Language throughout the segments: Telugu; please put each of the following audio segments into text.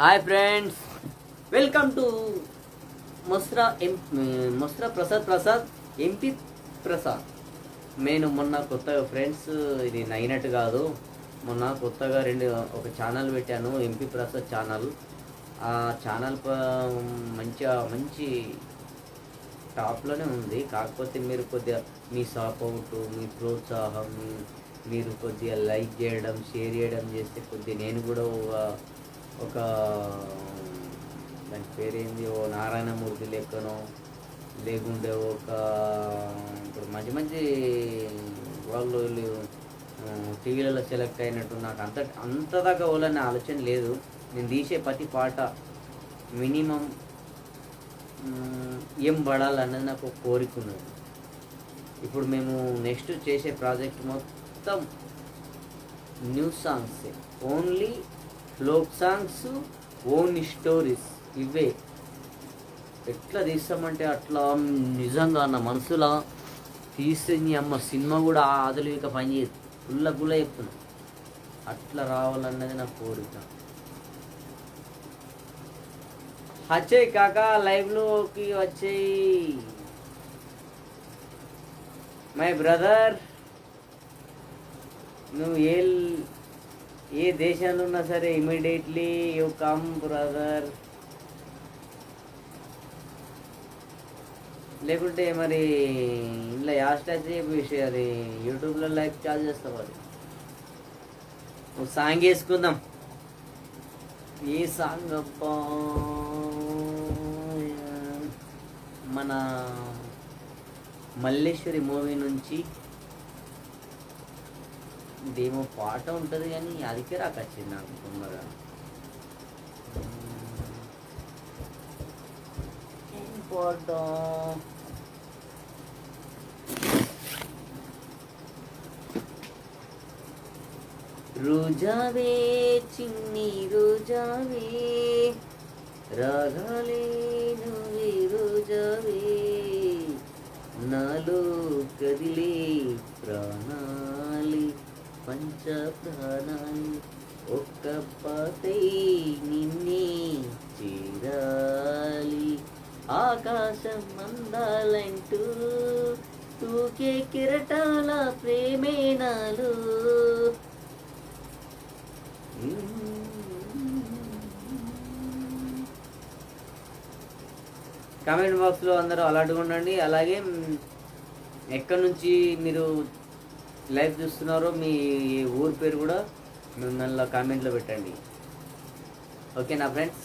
Hi friends. Welcome to Mosra M Mosra Prasad Prasad MP Prasad. నేను మొన్న కొత్తగా ఫ్రెండ్స్ ఇది నైనట్టు కాదు. మొన్న కొత్తగా రెండు ఒక ఛానల్ పెట్టాను ఎంపీ ప్రసాద్ ఛానల్. ఆ ఛానల్ మంచిగా మంచి టాప్లోనే ఉంది. కాకపోతే మీరు కొద్దిగా మీ సపోర్ట్ మీ ప్రోత్సాహం మీరు కొద్దిగా లైక్ చేయడం షేర్ చేయడం చేస్తే కొద్దిగా నేను కూడా ఒక దాని పేరేంది? ఓ నారాయణమూర్తి లెక్కనో లేకుంటే ఒక ఇప్పుడు మంచి మంచి వాళ్ళు టీవీలలో సెలెక్ట్ అయినట్టు నాకు అంత అంత దాకా పోవాలనే ఆలోచన లేదు. నేను తీసే ప్రతి పాట మినిమం ఏం పడాలన్నది నాకు ఒక కోరిక ఉన్నది. ఇప్పుడు మేము నెక్స్ట్ చేసే ప్రాజెక్ట్ మొత్తం new songs. Only folk songs own stories ఇవే. ఎట్లా తీస్తామంటే అట్లా నిజంగా నా మనసులో తీస్తే నీ అమ్మ సినిమా కూడా ఆదలిక పనిచేయదు ఫుల్ల గుల్ల చెప్తున్నా. అట్లా రావాలన్నది నా కోరిక. వచ్చేయి కాక లైవ్లోకి వచ్చేయి. మై బ్రదర్ నువ్వు ఏ ఏ దేశంలో ఉన్నా సరే ఇమీడియట్లీ యూ కమ్ బ్రదర్. లేకుంటే మరి ఇంట్లో యాస్టాచ్ విషయం అది యూట్యూబ్లో లైక్ చార్జ్ చేస్తావు అది సాంగ్ వేసుకుందాం. ఏ సాంగ్ అబ్బా. మన మల్లేశ్వరి మూవీ నుంచి ఇదేమో పాట ఉంటుంది కానీ అదికే రాక వచ్చింది నాకు తొందరగా. ఏం పాట? రోజావే చిన్ని రోజావే రాగాలే నువ్వే రోజావే నాలో కదిలే ప్రాణ. పంచప్రాణాలు ఒక్క పాతై నిన్నే చేరాలి. ఆకాశం అందాలంటూ తూకే కిరటాల ప్రేమేనాలు. కామెంట్ బాక్స్లో అందరూ అలాంటిగా ఉండండి. అలాగే ఎక్కడి నుంచి మీరు లైవ్ చూస్తున్నారో మీ ఊరి పేరు కూడా మిమ్మల్ని కామెంట్లో పెట్టండి. ఓకేనా ఫ్రెండ్స్?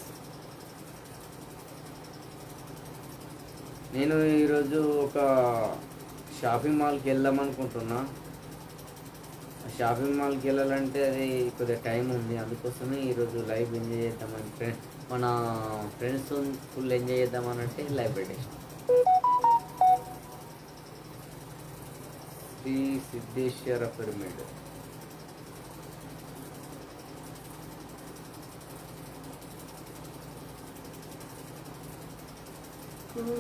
నేను ఈరోజు ఒక షాపింగ్ మాల్కి వెళ్దాం అనుకుంటున్నా. షాపింగ్ మాల్కి వెళ్ళాలంటే అది కొద్దిగా టైం ఉంది అందుకోసమే ఈరోజు లైవ్ ఎంజాయ్ చేద్దామని. ఫ్రెండ్ మన ఫ్రెండ్స్ ఫుల్ ఎంజాయ్ చేద్దామని అంటే లైవ్ పెట్టేసాం ಶ್ರೀ ಸಿದ್ದೇಶ್ವರ ಪಿರಮಿಡ್. ಹ್ಞೂ